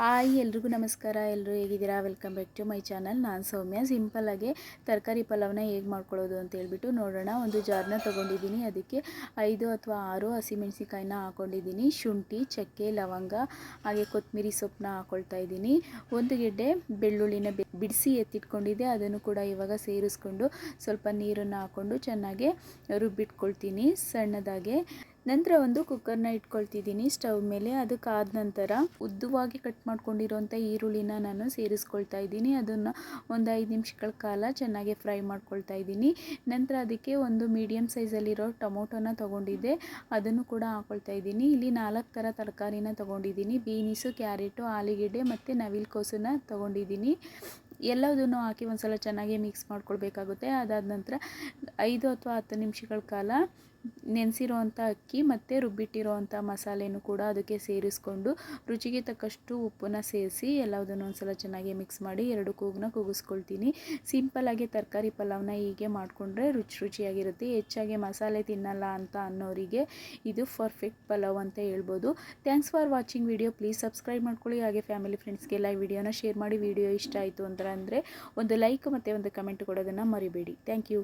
Hi, ಎಲ್ರಿಗೂ ನಮಸ್ಕಾರ. ಎಲ್ಲರೂ ಹೇಗಿದ್ದೀರಾ? Welcome back to my channel ನಾನು ಸೌಮ್ಯ. ಸಿಂಪಲ್ಲಾಗಿ ತರಕಾರಿ ಪಲಾವ್ನ ಹೇಗೆ ಮಾಡ್ಕೊಳ್ಳೋದು ಅಂತ ಹೇಳ್ಬಿಟ್ಟು ನೋಡೋಣ. ಒಂದು ಜಾರ್ನ ತೊಗೊಂಡಿದ್ದೀನಿ. ಅದಕ್ಕೆ ಐದು ಅಥವಾ ಆರು ಹಸಿಮೆಣಸಿಕಾಯಿನ ಹಾಕ್ಕೊಂಡಿದ್ದೀನಿ ಶುಂಠಿ, ಚಕ್ಕೆ, ಲವಂಗ, ಹಾಗೆ ಕೊತ್ತಂಬರಿ ಸೊಪ್ಪನ್ನ ಹಾಕ್ಕೊಳ್ತಾ ಇದ್ದೀನಿ. ಒಂದು ಗೆಡ್ಡೆ ಬೆಳ್ಳುಳ್ಳಿನ ಬಿಡಿಸಿ ಎತ್ತಿಟ್ಕೊಂಡಿದ್ದೆ. ಅದನ್ನು ಕೂಡ ಇವಾಗ ಸೇರಿಸ್ಕೊಂಡು ಸ್ವಲ್ಪ ನೀರನ್ನು ಹಾಕ್ಕೊಂಡು ಚೆನ್ನಾಗಿ ರುಬ್ಬಿಟ್ಕೊಳ್ತೀನಿ. ಸಣ್ಣದಾಗೆ ನಂತರ ಒಂದು ಕುಕ್ಕರ್ನ ಇಟ್ಕೊಳ್ತಿದ್ದೀನಿ ಸ್ಟವ್ ಮೇಲೆ. ಅದಕ್ಕಾದ ನಂತರ ಉದ್ದವಾಗಿ ಕಟ್ ಮಾಡ್ಕೊಂಡಿರುವಂಥ ಈರುಳ್ಳಿನ ನಾನು ಸೇರಿಸ್ಕೊಳ್ತಾ ಇದ್ದೀನಿ. ಅದನ್ನು ಒಂದು ಐದು ನಿಮಿಷಗಳ ಕಾಲ ಚೆನ್ನಾಗಿ ಫ್ರೈ ಮಾಡ್ಕೊಳ್ತಾ ಇದ್ದೀನಿ. ನಂತರ ಅದಕ್ಕೆ ಒಂದು ಮೀಡಿಯಮ್ ಸೈಜಲ್ಲಿರೋ ಟೊಮೊಟೊನ ತೊಗೊಂಡಿದ್ದೆ. ಅದನ್ನು ಕೂಡ ಹಾಕ್ಕೊಳ್ತಾ ಇದ್ದೀನಿ. ಇಲ್ಲಿ ನಾಲ್ಕು ಥರ ತರಕಾರಿನ ತೊಗೊಂಡಿದ್ದೀನಿ. ಬೀನಿಸು, ಕ್ಯಾರೆಟು, ಆಲೂಗೆಡ್ಡೆ ಮತ್ತು ನವಿಲು ಕೋಸನ್ನ ತೊಗೊಂಡಿದ್ದೀನಿ. ಎಲ್ಲದನ್ನು ಹಾಕಿ ಒಂದ್ಸಲ ಚೆನ್ನಾಗಿ ಮಿಕ್ಸ್ ಮಾಡ್ಕೊಳ್ಬೇಕಾಗುತ್ತೆ. ಅದಾದ ನಂತರ ಐದು ಅಥವಾ ಹತ್ತು ನಿಮಿಷಗಳ ಕಾಲ ನೆನೆಸಿರೋವಂಥ ಅಕ್ಕಿ ಮತ್ತು ರುಬ್ಬಿಟ್ಟಿರೋವಂಥ ಮಸಾಲೆನೂ ಕೂಡ ಅದಕ್ಕೆ ಸೇರಿಸ್ಕೊಂಡು ರುಚಿಗೆ ತಕ್ಕಷ್ಟು ಉಪ್ಪನ್ನ ಸೇರಿಸಿ ಎಲ್ಲದನ್ನು ಒಂದ್ಸಲ ಚೆನ್ನಾಗಿ ಮಿಕ್ಸ್ ಮಾಡಿ ಎರಡು ಕೂಗನ್ನ ಕೂಗಿಸ್ಕೊಳ್ತೀನಿ. ಸಿಂಪಲ್ಲಾಗಿ ತರಕಾರಿ ಪಲಾವ್ನ ಹೀಗೆ ಮಾಡಿಕೊಂಡ್ರೆ ರುಚಿ ರುಚಿಯಾಗಿರುತ್ತೆ. ಹೆಚ್ಚಾಗಿ ಮಸಾಲೆ ತಿನ್ನಲ್ಲ ಅಂತ ಅನ್ನೋರಿಗೆ ಇದು ಪರ್ಫೆಕ್ಟ್ ಪಲಾವ್ ಅಂತ ಹೇಳ್ಬೋದು. Thanks for watching video. Please subscribe ಮಾಡ್ಕೊಳ್ಳಿ. ಹಾಗೆ ಫ್ಯಾಮಿಲಿ ಫ್ರೆಂಡ್ಸ್ಗೆಲ್ಲ ಈ ವಿಡಿಯೋನ ಶೇರ್ ಮಾಡಿ. ವಿಡಿಯೋ ಇಷ್ಟ ಆಯಿತು ಅಂತ ಅಂದರೆ, ಒಂದು ಲೈಕ್ ಮತ್ತು ಒಂದು ಕಮೆಂಟ್ ಕೊಡೋದನ್ನು ಮರಿಬೇಡಿ. Thank you.